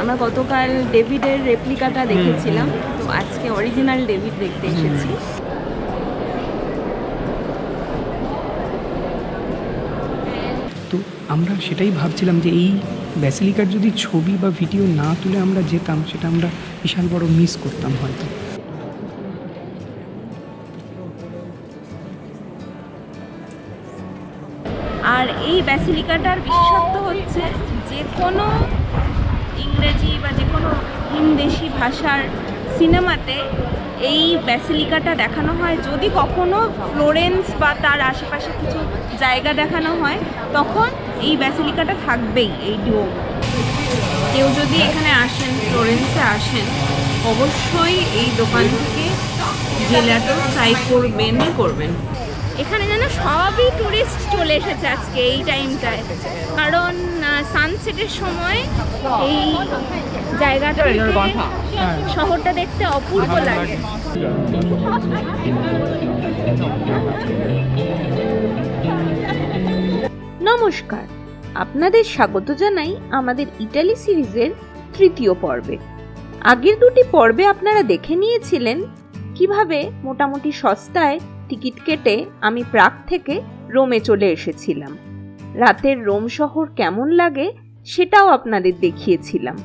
আমরা গতকাল ডেভিডের রেপ্লিকাটা দেখেছিলাম। তো আজকে অরিজিনাল ডেভিড দেখতে এসেছি। তো আমরা সেটাই ভাবছিলাম যে এই ব্যাসিলিকার যদি ছবি বা ভিডিও না তুলে আমরা যেতাম সেটা আমরা বিশাল বড় মিস করতাম হয়তো। আর এই ব্যাসিলিকাটার বিশেষত্ব হচ্ছে যে কোনো ইংরেজি বা যে কোনো হিন্দেশি ভাষার সিনেমাতে এই ব্যাসিলিকাটা দেখানো হয়। যদি কখনো ফ্লোরেন্স বা তার আশেপাশে কিছু জায়গা দেখানো হয়, তখন এই ব্যাসিলিকাটা থাকবেই এই ডিও কেউ যদি এখানে আসেন, ফ্লোরেন্সে আসেন, অবশ্যই এই দোকান থেকে জেলাটো ট্রাই করবেনই করবেন। এখানে যেন সবই টুরিস্ট চলে এসেছে আজকে এই টাইমটায় কারণ সানসেটের সময় এই জায়গাটা শহরটা দেখতে অপূর্ব লাগে। নমস্কার। আপনাদের স্বাগত জানাই আমাদের ইটালি সিরিজের তৃতীয় পর্বে। আগের দুটি পর্বে আপনারা দেখে নিয়েছিলেন কীভাবে মোটামুটি সস্তায় টিকিট কেটে আমি প্রাগ থেকে রোমে চলে এসেছিলাম। রাতের রোম শহর কেমন লাগে সেটাও আপনাদের দেখিয়েছিলাম।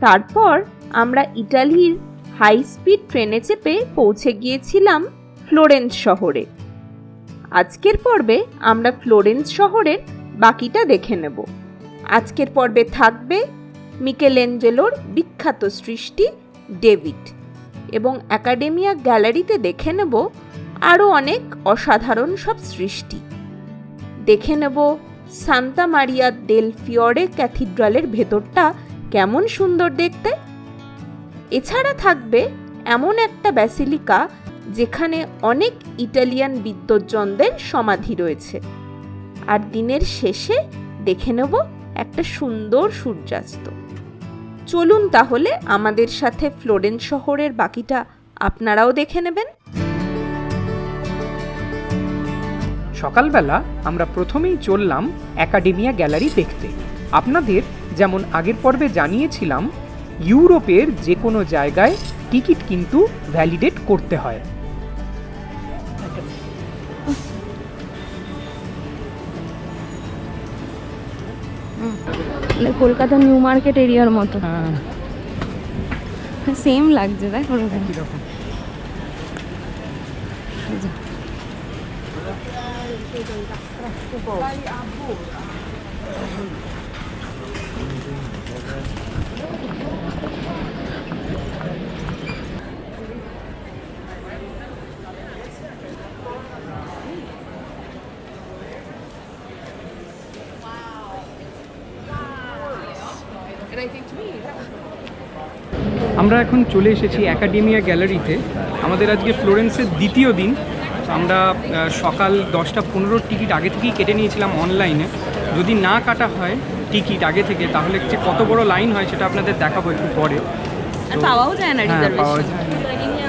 তারপর আমরা ইটালির হাই স্পিড ট্রেনে চেপে পৌঁছে গিয়েছিলাম ফ্লোরেন্স শহরে। আজকের পর্বে আমরা ফ্লোরেন্স শহরের বাকিটা দেখে নেব। আজকের পর্বে থাকবে মিকেলেঞ্জেলোর বিখ্যাত সৃষ্টি ডেভিড এবং একাডেমিয়া গ্যালারিতে দেখে নেব আরও অনেক অসাধারণ সব সৃষ্টি। দেখে নেব সান্তা মারিয়া দেল ফিওরে ক্যাথিড্রালের ভেতরটা কেমন সুন্দর দেখতে। এছাড়া থাকবে এমন একটা ব্যাসিলিকা যেখানে অনেক ইটালিয়ান বিদ্বজ্জনদের সমাধি রয়েছে। আর দিনের শেষে দেখে নেব একটা সুন্দর সূর্যাস্ত। চলুন তাহলে আমাদের সাথে ফ্লোরেন্স শহরের বাকিটা আপনারাও দেখে নেবেন। সকালবেলা আমরা প্রথমেই চললাম একাডেমিয়া গ্যালারি দেখতে। আপনাদের যেমন আগের পর্বে জানিয়েছিলাম ইউরোপের যে কোনো জায়গায় টিকিট কিন্তু ভ্যালিডেট করতে হয়। মানে কলকাতা নিউ মার্কেট এরিয়ার মতো। সেম লাগছে দেখ ওরকম। আমরা এখন চলে এসেছি একাডেমিয়া গ্যালারিতে আমাদের আজকে ফ্লোরেন্সের দ্বিতীয় দিন। আমরা সকাল দশটা পনেরোর টিকিট আগে থেকেই কেটে নিয়েছিলাম অনলাইনে। যদি না কাটা হয় টিকিট আগে থেকে তাহলে যে কত বড় লাইন হয় সেটা আপনাদের দেখাবো একটু পরে। আর পাওয়াও যায় না হ্যাঁ পাওয়া যায়।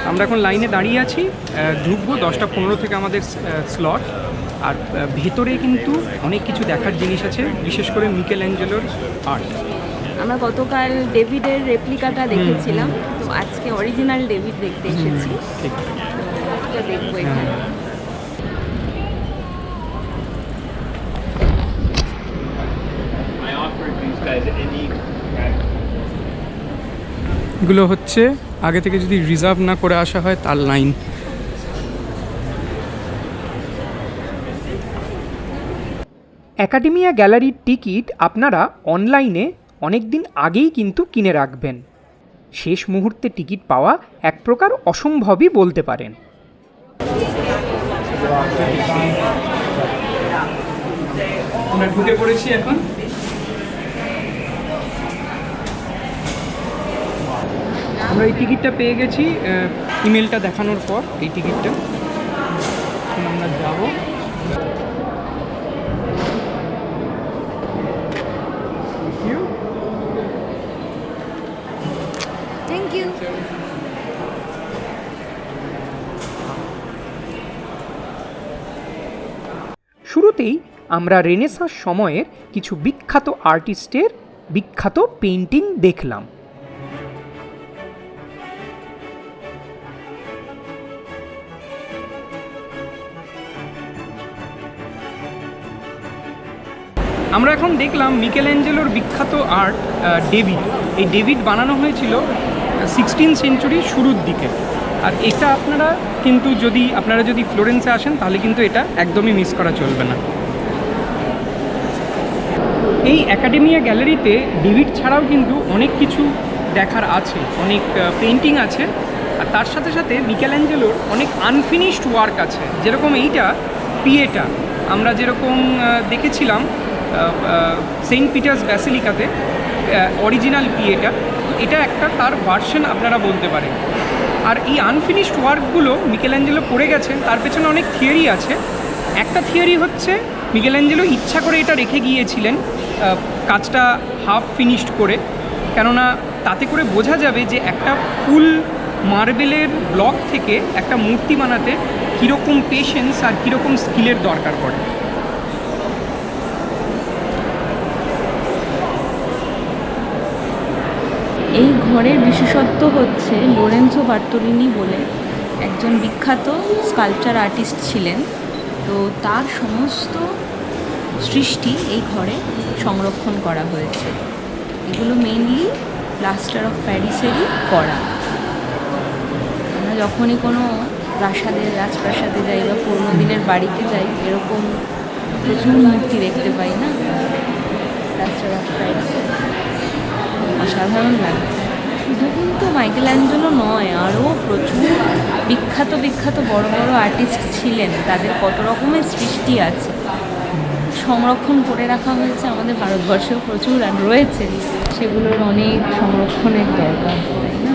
আমরা এখন লাইনে দাঁড়িয়ে আছি ঢুকবো দশটা পনেরো থেকে আমাদের স্লট আর ভেতরে কিন্তু অনেক কিছু দেখার জিনিস আছে বিশেষ করে মিকেল অ্যাঞ্জেলোর আর্ট আমরা গতকাল ডেভিডের রেপ্লিকাটা দেখেছিলাম তো আজকে অরিজিনাল ডেভিড দেখতে এসেছি। ঠিক এগুলো হচ্ছে, আগে থেকে যদি রিজার্ভ না করে আসা হয়, তার লাইন একাডেমিয়া গ্যালারির টিকিট আপনারা অনলাইনে অনেক দিন আগেই কিন্তু কিনে রাখবেন। শেষ মুহূর্তে টিকিট পাওয়া এক প্রকার অসম্ভবই বলতে পারেন। আমরা ঢুকে পড়েছি এখন। আমরা এই টিকিটটা পেয়ে গেছি ইমেলটা দেখানোর পর, এই টিকিটটা। আমরা যাব। শুরুতেই আমরা রেনেসাঁস সময়ের কিছু বিখ্যাত আর্টিস্টের বিখ্যাত পেন্টিং দেখলাম। আমরা এখন দেখলাম মিকেল অ্যাঞ্জেলোর বিখ্যাত আর্ট ডেভিড। এই ডেভিড বানানো হয়েছিল সিক্সটিন সেঞ্চুরির শুরুর দিকে। আর এটা আপনারা কিন্তু যদি, আপনারা যদি ফ্লোরেন্সে আসেন, তাহলে কিন্তু এটা একদমই মিস করা চলবে না। এই অ্যাকাডেমিয়া গ্যালারিতে ডেভিড ছাড়াও কিন্তু অনেক কিছু দেখার আছে, অনেক পেন্টিং আছে। আর তার সাথে সাথে মিকেল অ্যাঞ্জেলোর অনেক আনফিনিশড ওয়ার্ক আছে। যেরকম এইটা পিয়েটা আমরা যেরকম দেখেছিলাম সেন্ট পিটার্স ব্যাসিলিকাতে অরিজিনাল পিয়েটা এটা একটা তার ভার্সন আপনারা বলতে পারেন। আর এই আনফিনিশড ওয়ার্কগুলো মিকেল অ্যাঞ্জেলো করে গেছেন, তার পেছনে অনেক থিওরি আছে। একটা থিওরি হচ্ছে মিকেল অ্যাঞ্জেলো ইচ্ছা করে এটা রেখে গিয়েছিলেন কাজটা হাফ ফিনিশড করে। কেননা তাতে করে বোঝা যাবে যে একটা ফুল মার্বেলের ব্লক থেকে একটা মূর্তি বানাতে কীরকম পেশেন্স আর কীরকম স্কিলের দরকার পড়ে। এই ঘরের বিশেষত্ব হচ্ছে লোরেন্সো বার্তোলিনি বলে একজন বিখ্যাত স্কাল্পচার আর্টিস্ট ছিলেন। তো তার সমস্ত সৃষ্টি এই ঘরে সংরক্ষণ করা হয়েছে। এগুলো মেইনলি প্লাস্টার অফ প্যারিসেরই করা। আমরা যখনই কোনো প্রাসাদে, রাজপ্রাসাদে যাই বা পুরনো দিনের বাড়িতে যাই, এরকম প্রচুর মূর্তি দেখতে পাই না? প্লাস্টার অফ অসাধারণ লাগছে। শুধু কিন্তু মাইকেল অ্যাঞ্জেলো নয়, আরও প্রচুর বিখ্যাত বিখ্যাত বড় বড় আর্টিস্ট ছিলেন। তাদের কত রকমের সৃষ্টি আছে। সংরক্ষণ করে রাখা হয়েছে আমাদের ভারতবর্ষেও প্রচুর রয়েছে। সেগুলোর অনেক সংরক্ষণের দরকার। তাই না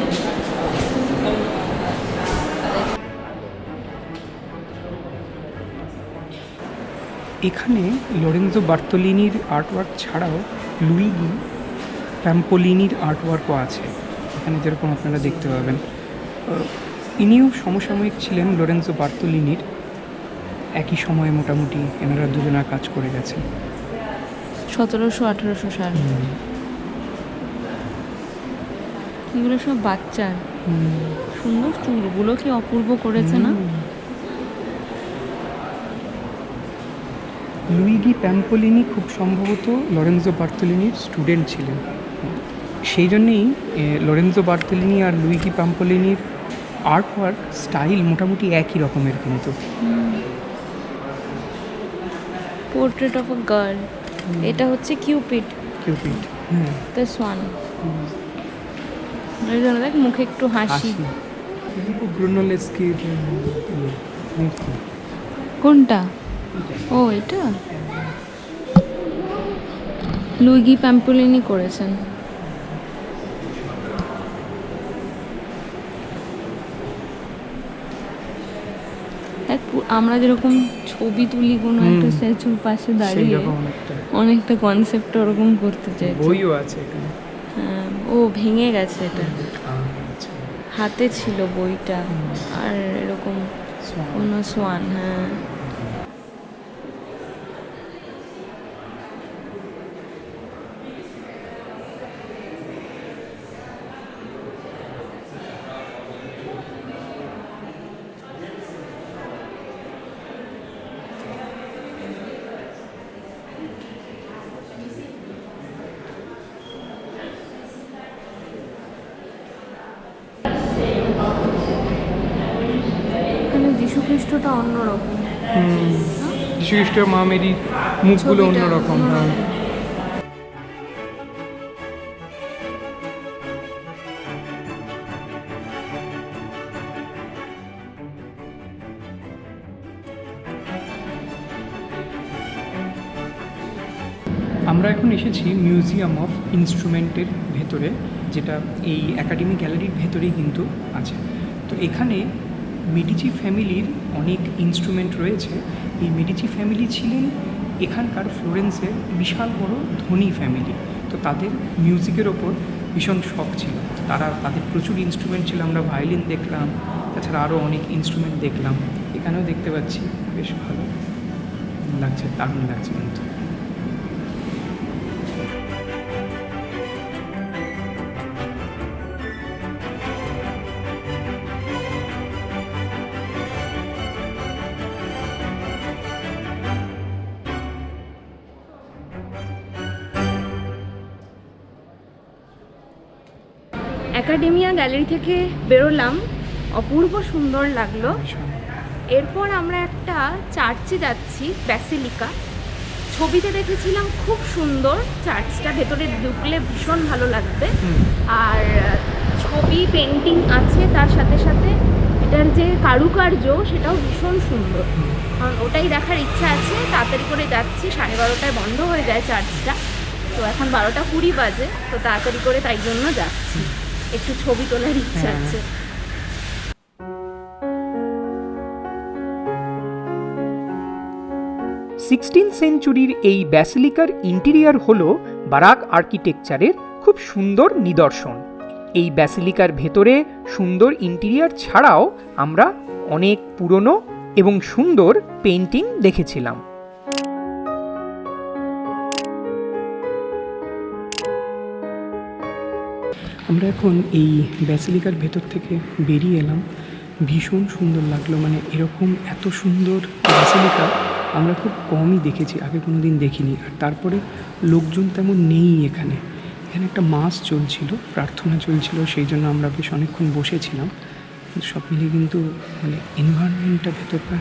এখানে লরেন্জো বার্তোলিনির আর্টওয়ার্ক ছাড়াও লুইগি প্যাম্পোলিনির আর্টওয়ার্কও আছে। এখানে যেরকম আপনারা দেখতে পাবেন। ইনিও সমসাময়িক ছিলেন লরেন্জো বার্তোলিনির। একই সময়ে মোটামুটি এনারা দুজনা কাজ করে গেছেন। সতেরোশো আঠেরোশো সাল। এগুলো সব বাচ্চার। সুন্দর চুলগুলো কি অপূর্ব করেছে না? লুইগি প্যাম্পোলিনি খুব সম্ভবত লরেন্সো বার্তোলিনির স্টুডেন্ট ছিলেন। সেই জন্যেই লরেন্জো বার্তোলিনি আর লুইগি প্যাম্পোলিনির আর্ট ওয়ার্ক স্টাইল মোটামুটি একই রকমের কিন্তু। পোর্ট্রেট অফ আ গার্ল এটা হচ্ছে কিউপিড কিউপিড হ্যাঁ দ্য সোয়ান ওই জন্য দেখ মুখে একটু হাসি। ব্রুনোলেস্কির কোনটা? ও এটা? লুইগি প্যাম্পুলিনি করেছেন। আমরা যেরকম ছবি তুলি কোনো একটা। স্ট্যাচুর পাশে দাঁড়িয়ে অনেকটা কনসেপ্ট ওরকম করতে চাই বইও আছে হ্যাঁ, ও ভেঙে গেছে এটা। আচ্ছা। হাতে ছিল বইটা। আর এরকম. অন্য সোয়ান হ্যাঁ এখানে যীশু খ্রিস্টটা অন্যরকম যীশু খ্রিস্ট মা মেরির মুখগুলো অন্যরকম হ্যাঁ। আমরা এখন এসেছি মিউজিয়াম অফ ইনস্ট্রুমেন্টের ভেতরে যেটা এই একাডেমি গ্যালারির ভেতরেই কিন্তু আছে। তো এখানে মেডিচি ফ্যামিলির অনেক ইনস্ট্রুমেন্ট রয়েছে। এই মেডিচি ফ্যামিলি ছিলেন এখানকার ফ্লোরেন্সের বিশাল বড় ধনী ফ্যামিলি তো তাদের মিউজিকের ওপর ভীষণ শখ ছিল। তারা, তাদের প্রচুর ইনস্ট্রুমেন্ট ছিল, আমরা ভায়োলিন দেখলাম, তাছাড়া আরও অনেক ইনস্ট্রুমেন্ট দেখলাম। এখানেও দেখতে পাচ্ছি, বেশ ভালো লাগছে, দারুণ লাগছে কিন্তু। একাডেমিয়া গ্যালারি থেকে বেরোলাম। অপূর্ব সুন্দর লাগল। এরপর আমরা একটা চার্চে যাচ্ছি, ব্যাসিলিকা। ছবিতে দেখেছিলাম খুব সুন্দর। চার্চটা ভেতরে ঢুকলে ভীষণ ভালো লাগবে। আর ছবি পেন্টিং আছে তার সাথে সাথে। এটার যে কারুকার্য, সেটাও ভীষণ সুন্দর। কারণ ওটাই দেখার ইচ্ছা আছে। তাড়াতাড়ি করে যাচ্ছি। সাড়ে বারোটায় বন্ধ হয়ে যায় চার্চটা। তো এখন বারোটা কুড়ি বাজে। তো তাড়াতাড়ি করে তাই জন্য যাচ্ছি। একটু ছবি তোলার ইচ্ছা হ্যাঁ। আছে। সিক্সটিন সেঞ্চুরির এই ব্যাসিলিকার ইন্টেরিয়ার হল বারাক আর্কিটেকচারের খুব সুন্দর নিদর্শন। এই ব্যাসিলিকার ভেতরে সুন্দর ইন্টেরিয়ার ছাড়াও আমরা অনেক পুরনো এবং সুন্দর পেন্টিং দেখেছিলাম। আমরা এখন এই ব্যাসিলিকার ভেতর থেকে বেরিয়ে এলাম। ভীষণ সুন্দর লাগল মানে এরকম এত সুন্দর ব্যাসিলিকা আমরা খুব কমই দেখেছি, আগে কোনো দিন দেখিনি। আর তারপরে লোকজন তেমন নেই এখানে। এখানে একটা মাস চলছিল, প্রার্থনা চলছিল, সেই জন্য আমরা বেশ অনেকক্ষণ বসেছিলাম। সব মিলিয়ে কিন্তু মানে এনভায়রনমেন্টটা ভেতরটা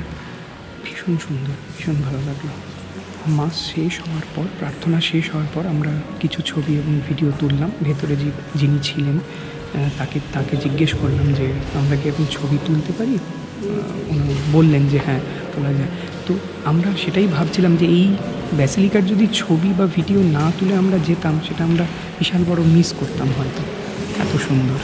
ভীষণ সুন্দর, ভীষণ ভালো লাগল। মাস শেষ হওয়ার পর, প্রার্থনা শেষ হওয়ার পর আমরা কিছু ছবি এবং ভিডিও তুললাম। ভেতরে যে যিনি ছিলেন তাকে তাকে জিজ্ঞেস করলাম যে, আমরা কি এখন ছবি তুলতে পারি? বললেন যে হ্যাঁ তোলা যায়। তো আমরা সেটাই ভাবছিলাম যে, এই ব্যাসিলিকার যদি ছবি বা ভিডিও না তুলে আমরা যেতাম, সেটা আমরা বিশাল বড় মিস করতাম হয়তো। এত সুন্দর।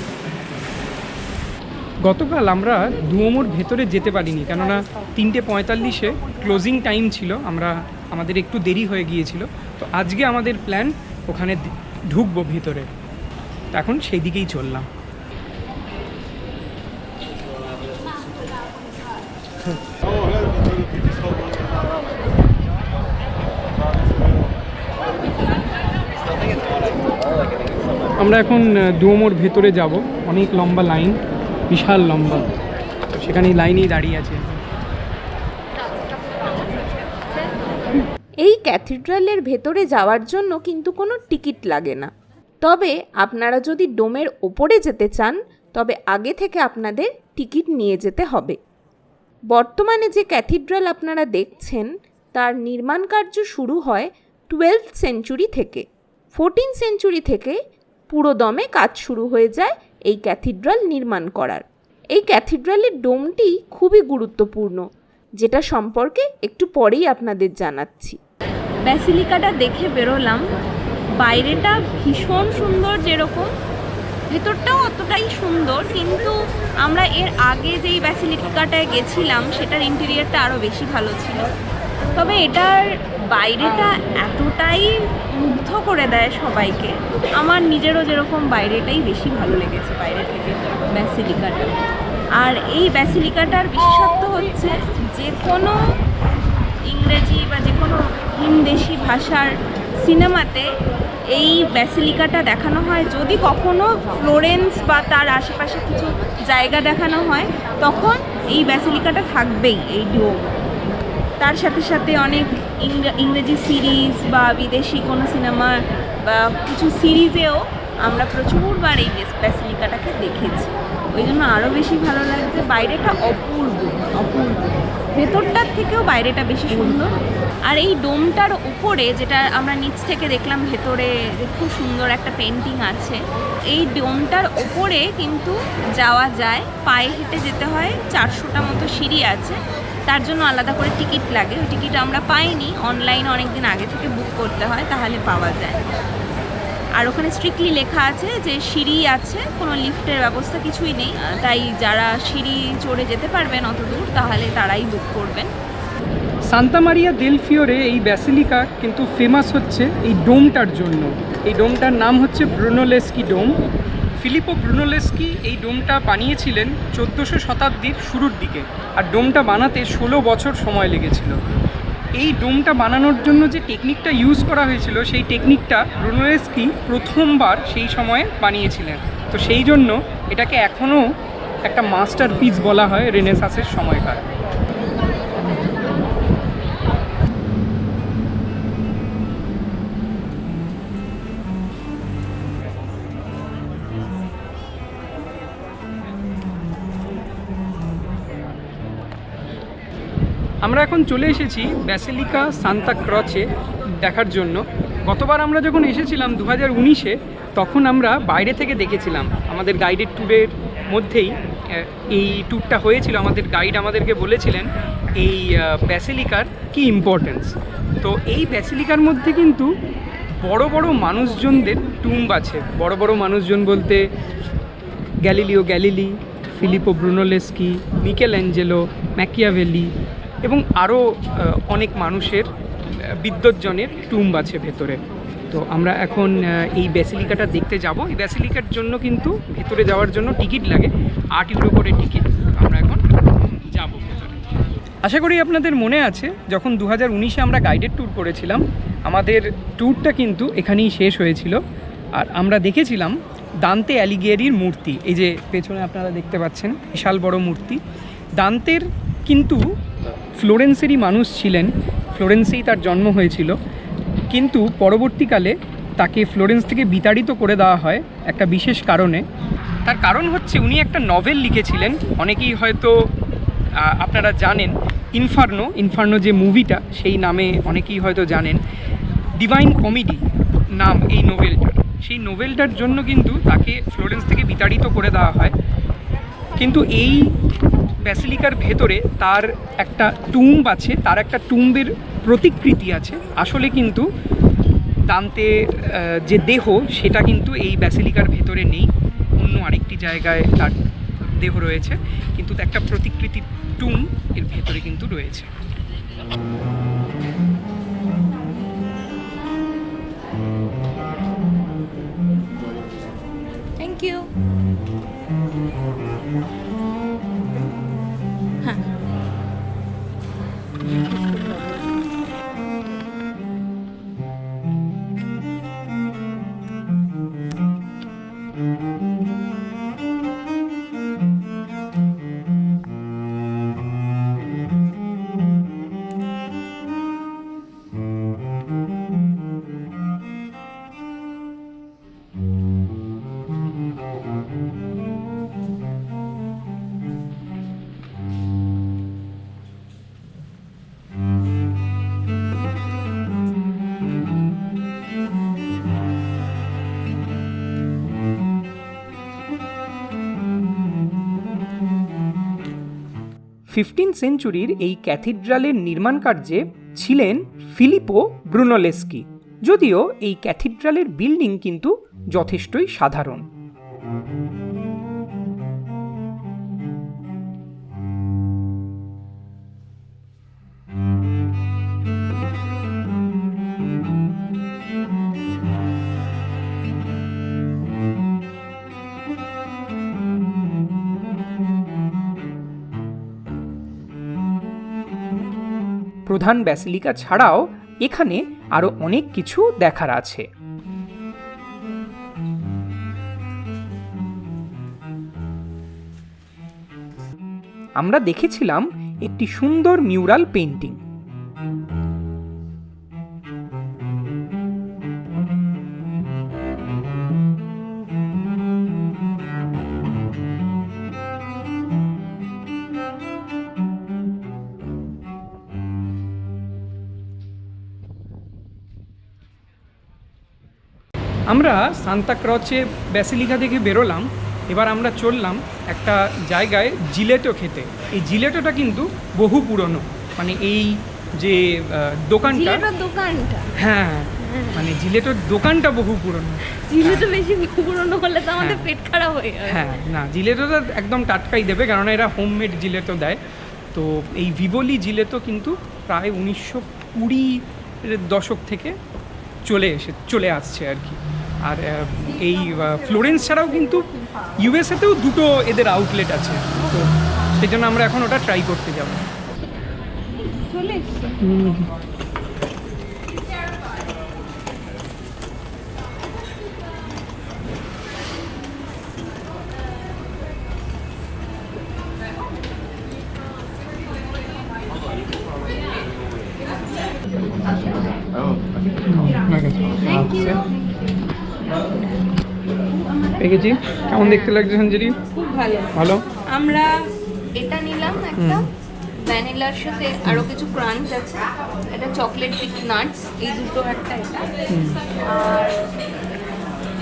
গতকাল আমরা দুয়োমোর ভেতরে যেতে পারিনি, কেননা তিনটে পঁয়তাল্লিশে ক্লোজিং টাইম ছিল। আমরা আমাদের একটু দেরি হয়ে গিয়েছিল তো আজকে আমাদের প্ল্যান ওখানে ঢুকবো ভিতরে। এখন সেই দিকেই চললাম। আমরা এখন আহ, দুয়োমোর ভেতরে যাব। অনেক লম্বা লাইন বিশাল লম্বা। সেখানে লাইনেই দাঁড়িয়ে আছে। এই ক্যাথিড্রালের ভেতরে যাওয়ার জন্য কিন্তু কোনো টিকিট লাগে না। তবে আপনারা যদি ডোমের ওপরে যেতে চান, তবে আগে থেকে আপনাদের টিকিট নিয়ে যেতে হবে। বর্তমানে যে ক্যাথিড্রাল আপনারা দেখছেন, তার নির্মাণ কার্য শুরু হয় টুয়েলভ সেঞ্চুরি থেকে। ফোরটিন সেঞ্চুরি থেকে পুরোদমে কাজ শুরু হয়ে যায় এই ক্যাথিড্রাল নির্মাণ করার। এই ক্যাথিড্রালের ডোমটি খুবই গুরুত্বপূর্ণ। যেটা সম্পর্কে একটু পরেই আপনাদের জানাচ্ছি। ব্যাসিলিকাটা দেখে বেরোলাম। বাইরেটা ভীষণ সুন্দর যেরকম। ভেতরটাও অতটাই সুন্দর, কিন্তু আমরা এর আগে যেই ব্যাসিলিকাটায় গেছিলাম, সেটার ইন্টেরিয়ারটা আরও বেশি ভালো ছিল। তবে এটার বাইরেটা এতটাই মুগ্ধ করে দেয় সবাইকে। আমার নিজেরও যেরকম বাইরেটাই বেশি ভালো লেগেছে বাইরে থেকে ব্যাসিলিকাটা। আর এই ব্যাসিলিকাটার বিশেষত্ব হচ্ছে যে কোনো ইংরেজি বা যে কোনো হিন্দেশি ভাষার সিনেমাতে এই ব্যাসিলিকাটা দেখানো হয়। যদি কখনো ফ্লোরেন্স বা তার আশেপাশে কিছু জায়গা দেখানো হয়, তখন এই ব্যাসিলিকাটা থাকবেই এই ডোম তার সাথে সাথে অনেক ইংরা- ইংরেজি সিরিজ বা বিদেশি কোনো সিনেমা বা কিছু সিরিজেও আমরা প্রচুরবার এই ব্যাসিলিকাটাকে দেখেছি। ওই জন্য আরও বেশি ভালো লাগছে। বাইরেটা অপূর্ব অপূর্ব। ভেতরটার থেকেও বাইরেটা বেশি সুন্দর। আর এই ডোমটার উপরে যেটা আমরা নিচ থেকে দেখলাম, ভেতরে খুব সুন্দর একটা পেন্টিং আছে। এই ডোমটার উপরে কিন্তু যাওয়া যায়। পায়ে হেঁটে যেতে হয়। চারশোটা মতো সিঁড়ি আছে। তার জন্য আলাদা করে টিকিট লাগে। ওই টিকিট আমরা পাইনি। অনলাইনে অনেক দিন আগে থেকে বুক করতে হয়, তাহলে পাওয়া যায়। আর ওখানে স্ট্রিক্টলি লেখা আছে যে সিঁড়ি আছে, কোনো লিফটের ব্যবস্থা কিছুই নেই। তাই যারা সিঁড়ি চড়ে যেতে পারবেন অত দূর, তাহলে তারাই বুক করবেন। সান্তা মারিয়া দেল ফিওরে এই ব্যাসিলিকা কিন্তু ফেমাস হচ্ছে এই ডোমটার জন্য। এই ডোমটার নাম হচ্ছে ব্রুনোলেস্কি ডোম। ফিলিপো ব্রুনোলেস্কি এই ডোমটা বানিয়েছিলেন চোদ্দোশো শতাব্দীর শুরুর দিকে, আর ডোমটা বানাতে ষোলো বছর সময় লেগেছিল। এই ডোমটা বানানোর জন্য যে টেকনিকটা ইউজ করা হয়েছিল, সেই টেকনিকটা ব্রুনোলেস্কি প্রথমবার সেই সময়ে বানিয়েছিলেন। তো সেই জন্য এটাকে এখনও একটা মাস্টার পিস বলা হয় রেনেসাসের সময়কার। আমরা এখন চলে এসেছি ব্যাসিলিকা সান্তা ক্রচে দেখার জন্য। গতবার আমরা যখন এসেছিলাম দু হাজার উনিশে, তখন আমরা বাইরে থেকে দেখেছিলাম আমাদের গাইডেড ট্যুরের মধ্যেই এই ট্যুরটা হয়েছিল, আমাদের গাইড আমাদেরকে বলেছিলেন এই ব্যাসিলিকার কি ইম্পর্টেন্স তো এই ব্যাসিলিকার মধ্যে কিন্তু বড় বড় মানুষজনদের টুম্ব আছে। বড় বড় মানুষজন বলতে Galileo Galilei Filippo Brunelleschi Michelangelo Machiavelli এবং আরও অনেক মানুষের আহ, বিদ্বজ্জনের টুম্ব আছে ভেতরে। তো আমরা এখন এই ব্যাসিলিকাটা দেখতে যাব। এই ব্যাসিলিকার জন্য কিন্তু ভেতরে যাওয়ার জন্য টিকিট লাগে। আট ইউরো করে টিকিট আমরা এখন যাব ভেতরে। আশা করি আপনাদের মনে আছে যখন দু হাজার আমরা গাইডেড ট্যুর করেছিলাম আমাদের ট্যুরটা কিন্তু এখানেই শেষ হয়েছিল। আর আমরা দেখেছিলাম দান্তে অ্যালিগিয়ারির মূর্তি। এই যে পেছনে আপনারা দেখতে পাচ্ছেন বিশাল বড় মূর্তি। দান্তের কিন্তু ফ্লোরেন্সেরই মানুষ ছিলেন, ফ্লোরেন্সেই তার জন্ম হয়েছিল। কিন্তু পরবর্তীকালে তাকে ফ্লোরেন্স থেকে বিতাড়িত করে দেওয়া হয় একটা বিশেষ কারণে। তার কারণ হচ্ছে উনি একটা নভেল লিখেছিলেন, অনেকেই হয়তো আপনারা জানেন, ইনফার্নো ইনফার্নো যে মুভিটা, সেই নামে অনেকেই হয়তো জানেন, ডিভাইন কমেডি নাম এই নোভেলটার সেই নোভেলটার জন্য কিন্তু তাকে ফ্লোরেন্স থেকে বিতাড়িত করে দেওয়া হয়। কিন্তু এই ব্যাসিলিকার ভেতরে তার একটা টুম্ব আছে, তার একটা টুম্বের প্রতিকৃতি আছে। আসলে কিন্তু দান্তে যে দেহ, সেটা কিন্তু এই ব্যাসিলিকার ভেতরে নেই। অন্য আরেকটি জায়গায় তার দেহ রয়েছে। কিন্তু একটা প্রতিকৃতি টুম এর ভেতরে কিন্তু রয়েছে। ফিফটিন সেঞ্চুরির এই ক্যাথিড্রালের নির্মাণ কার্যে ছিলেন ফিলিপো ব্রুনোলেস্কি, যদিও এই ক্যাথিড্রালের বিল্ডিং কিন্তু যথেষ্টই সাধারণ। প্রধান ব্যাসিলিকা ছাড়াও এখানে আরও অনেক কিছু দেখার আছে। আমরা দেখেছিলাম একটি সুন্দর মিউরাল পেন্টিং আমরা সান্তা ক্রচে ব্যাসিলিকা থেকে বেরোলাম এবার আমরা চললাম একটা জায়গায় জিলেটো খেতে। এই জিলেটোটা কিন্তু বহু পুরনো মানে এই যে দোকানটা দোকানটা? হ্যাঁ মানে জিলেটোর দোকানটা বহু পুরনো। জিলেটো বেশি পুরনো হলে তো আমাদের হ্যাঁ। পেট খারাপ হয়ে যাবে। হ্যাঁ না জিলেটোটা একদম টাটকাই দেবে কারণ এরা হোমমেড জিলেটো দেয়। তো এই ভিভোলি জিলেটো কিন্তু প্রায় উনিশশো কুড়ি দশক থেকে চলে এসে চলে আসছে আর কি। আর এই ফ্লোরেন্স ছাড়াও কিন্তু ইউএসএতেও দুটো এদের আউটলেট আছে। তো সেই জন্য আমরা এখন ওটা ট্রাই করতে যাব। পেকেছি কেমন দেখতে লাগছে সঞ্জরি খুব ভালো। ভালো? আমরা এটা নিলাম একটা ভ্যানিলার সাথে আরও কিছু ক্রাঞ্চ আছে। এটা চকলেট উইথ নাটস এই দুটো একটা এটা। আর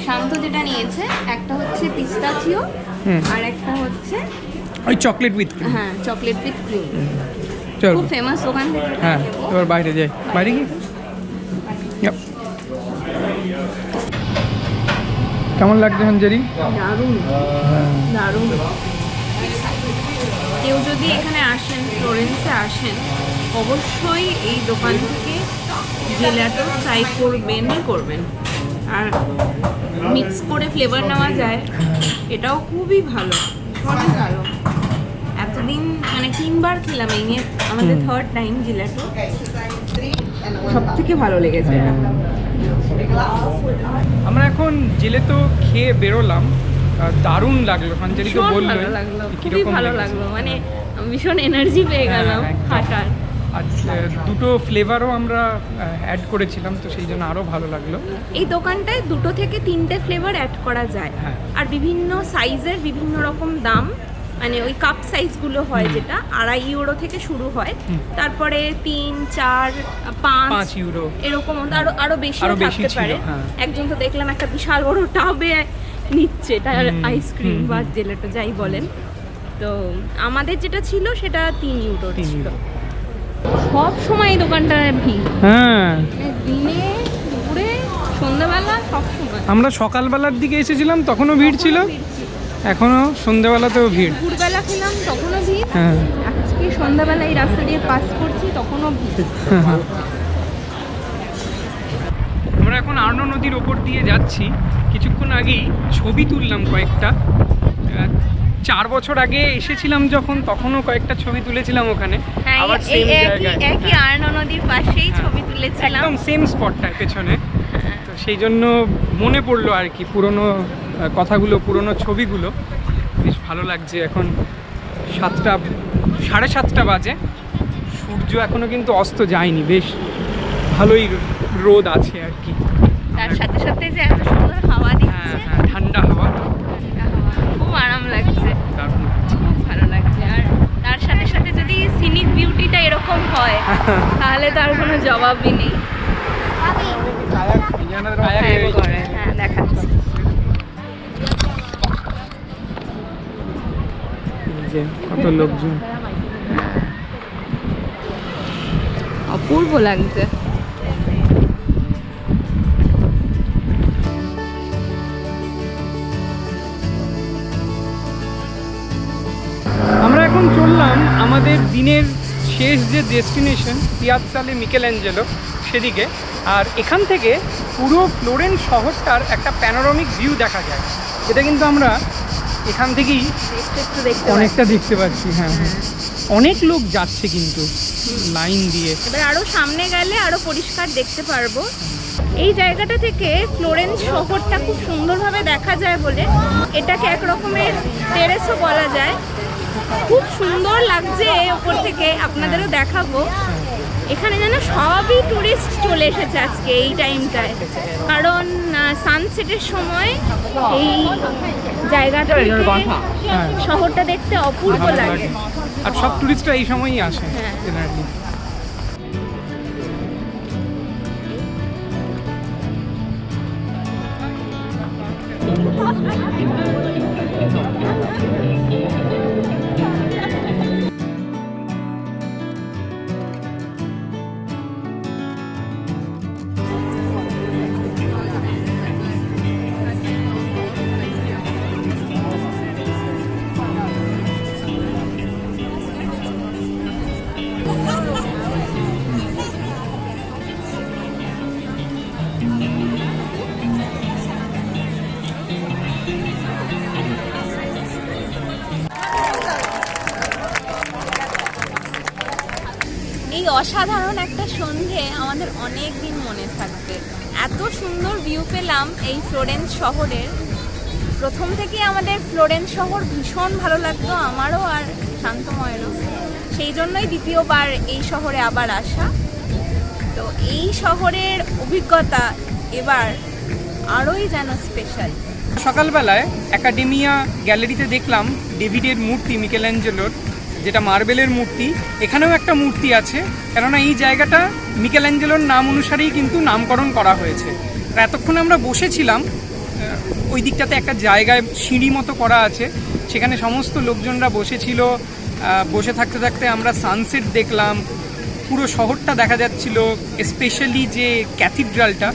শান্ত যেটা নিয়েছে একটা হচ্ছে পিস্তাচিও। আর একটা হচ্ছে ওই চকলেট উইথ হ্যাঁ চকলেট উইথ ক্রিম। চল। খুব ফেমাস দোকান থেকে হ্যাঁ। এবার বাইরে যাই। বাইরে কি. কেমন লাগছে হাঞ্জারি দারুণ। দারুণ। কেউ যদি এখানে আসেন ফ্লোরেন্সে আসেন অবশ্যই এই দোকান থেকে জেলাটো ট্রাই করবেনই করবেন। আর মিক্স করে ফ্লেভার নেওয়া যায় এটাও খুবই ভালো সবই ভালো। এতদিন মানে তিনবার খেলাম এই নিয়ে আমাদের থার্ড টাইম জিলাটো সব থেকে ভালো লেগেছে আমরা এখন জেলে তো খেয়ে বেরোলাম। দারুণ লাগল তো বলল ভালো লাগল খুবই ভালো লাগল মানে ভীষণ এনার্জি পেয়ে হ্যাঁ, গেলাম। হাঁটার দুটো ফ্লেভারও আমরা অ্যাড করেছিলাম তো সেই জন্য আরও ভালো লাগল। এই দোকানটায় দুটো থেকে তিনটে ফ্লেভার অ্যাড করা যায়। হ্যাঁ। আর বিভিন্ন সাইজের বিভিন্ন রকম দাম। মানে ওই কাপ সাইজগুলো হয় যেটা আড়াই ইউরো থেকে শুরু হয়। তারপরে তিন চার পাঁচ ইউরো এরকম আরও আরও বেশি থাকতে পারে। হ্যাঁ। একজন তো দেখলাম একটা বিশাল বড় টাবে নিচ্ছে তার আইসক্রিম বা। জেলেটো যাই বলেন। তো আমাদের যেটা ছিল সেটা তিন ইউরো ছিল। সব সময় এই দোকানটার ভিড়। হ্যাঁ। মানে দিনে দুপুরে সন্ধ্যাবেলা সব সময়। আমরা সকালবেলার দিকে এসেছিলাম তখনও ভিড় ছিল। এখনও সন্ধ্যাবেলাতেও ভিড়। দুপুরবেলা খেলাম তখনও ভিড়। হ্যাঁ। আজকে সন্ধ্যাবেলা এই রাস্তা দিয়ে পাস করছি তখনও ভিড়। আমরা এখন আর্নো নদীর ওপর দিয়ে যাচ্ছি। কিছুক্ষণ আগেই ছবি তুললাম কয়েকটা। চার বছর আগে এসেছিলাম যখন তখনও কয়েকটা ছবি তুলেছিলাম ওখানে। হ্যাঁ আবার এই সেম একই জায়গায়। একই হ্যাঁ, নদীর পাশেই। ছবি তুলেছিলাম। একদম সেম স্পটটার পেছনে। তো সেই জন্য মনে পড়ল আর কি পুরনো কথাগুলো পুরনো ছবিগুলো। বেশ ভালো লাগছে এখন সাতটা সাড়ে সাতটা বাজে। সূর্য এখনও কিন্তু অস্ত যায়নি বেশ ভালোই রোদ আছে আর কি। তার সাথে সাথে যে এত সুন্দর হাওয়া হ্যাঁ দিচ্ছে। হ্যাঁ ঠান্ডা হাওয়া। ঠান্ডা হাওয়া, খুব আরাম লাগছে। খুব ভালো লাগছে। আর তার সাথে সাথে যদি সিনিক বিউটিটা এরকম হয় তাহলে তো আর কোনো জবাবই নেই। হ্যাঁ হ্যাঁ দেখাচ্ছি। যে কত লোকজন। অপূর্ব লাগছে। আমরা এখন চললাম আমাদের দিনের শেষ যে ডেস্টিনেশন পিয়াজ্জালে মিকেল অ্যাঞ্জেলো সেদিকে। আর এখান থেকে পুরো ফ্লোরেন্স শহরটার একটা প্যানোরামিক ভিউ দেখা যায়। এটা কিন্তু আমরা এখান থেকেই অনেকটা দেখতে পাচ্ছি হ্যাঁ হ্যাঁ। অনেক লোক যাচ্ছে কিন্তু লাইন দিয়ে। এবার আরও সামনে গেলে আরও পরিষ্কার দেখতে পারব। এই জায়গাটা থেকে ফ্লোরেন্স শহরটা খুব সুন্দরভাবে দেখা যায় বলে। এটাকে এক রকমের টেরেসও বলা যায়। খুব সুন্দর লাগছে ওপর থেকে আপনাদেরও দেখাবো। এখানে যেন সবই ট্যুরিস্ট চলে এসেছে আজকে এই টাইমটায় কারণ সানসেটের সময় এই জায়গাটা হ্যাঁ। শহরটা দেখতে অপূর্ব লাগে। আর সব টুরিস্টরা এই সময়ই আসে হ্যাঁ। জেনারেলি এই পেলাম এই ফ্লোরেন্স শহরের। প্রথম থেকে আমাদের ফ্লোরেন্স শহর ভীষণ ভালো লাগতো আমারও আর শান্তময়েরও। সেই জন্যই দ্বিতীয়বার এই শহরে আবার আসা। তো এই শহরের অভিজ্ঞতা এবার আরোই যেন স্পেশাল সকালবেলায় একাডেমিয়া গ্যালারিতে দেখলাম ডেভিডের মূর্তি মিকেল অ্যাঞ্জেলোর যেটা মার্বেলের মূর্তি। এখানেও একটা মূর্তি আছে, কেননা এই জায়গাটা মিকেল অ্যাঞ্জেলোর নাম অনুসারেই কিন্তু নামকরণ করা হয়েছে। এতক্ষণ আমরা বসেছিলাম ওই দিকটাতে একটা জায়গায় সিঁড়ি মতো করা আছে সেখানে সমস্ত লোকজনরা বসেছিল বসে থাকতে থাকতে আমরা সানসেট দেখলাম পুরো শহরটা দেখা যাচ্ছিল স্পেশালি যে ক্যাথিড্রালটা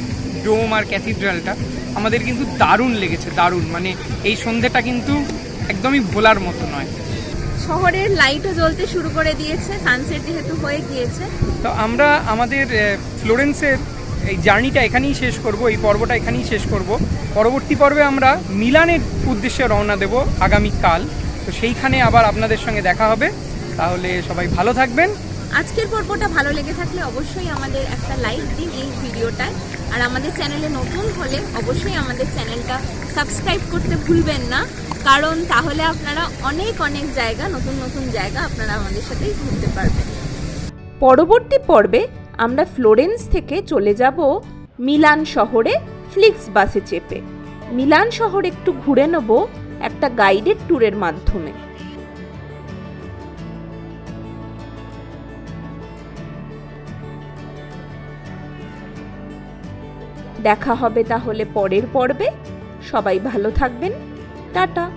ডোম আর ক্যাথিড্রালটা আমাদের কিন্তু দারুণ লেগেছে দারুণ মানে এই সন্ধ্যেটা কিন্তু একদমই ভোলার মতো নয়। শহরের লাইটও জ্বলতে শুরু করে দিয়েছে সানসেট যেহেতু হয়ে গিয়েছে। তো আমরা আমাদের ফ্লোরেন্সের এই জার্নিটা এখানেই শেষ করব এই পর্বটা এখানেই শেষ করব। পরবর্তী পর্বে আমরা মিলানের উদ্দেশ্যে রওনা দেব আগামীকাল তো সেইখানে আবার আপনাদের সঙ্গে দেখা হবে। তাহলে সবাই ভালো থাকবেন। আজকের পর্বটা ভালো লেগে থাকলে অবশ্যই আমাদের একটা লাইক দিন এই ভিডিওটায়। আর আমাদের চ্যানেলে নতুন হলে অবশ্যই আমাদের চ্যানেলটা সাবস্ক্রাইব করতে ভুলবেন না। কারণ তাহলে আপনারা অনেক অনেক জায়গা নতুন নতুন জায়গা আপনারা আমাদের সাথেই ঘুরতে পারবেন। পরবর্তী পর্বে আমরা ফ্লোরেন্স থেকে চলে যাব মিলান শহরে ফ্লিক্স বাসে চেপে। মিলান শহর একটু ঘুরে নেব একটা গাইডেড ট্যুরের মাধ্যমে। দেখা হবে তাহলে পরের পর্বে। সবাই ভালো থাকবেন। টাটা।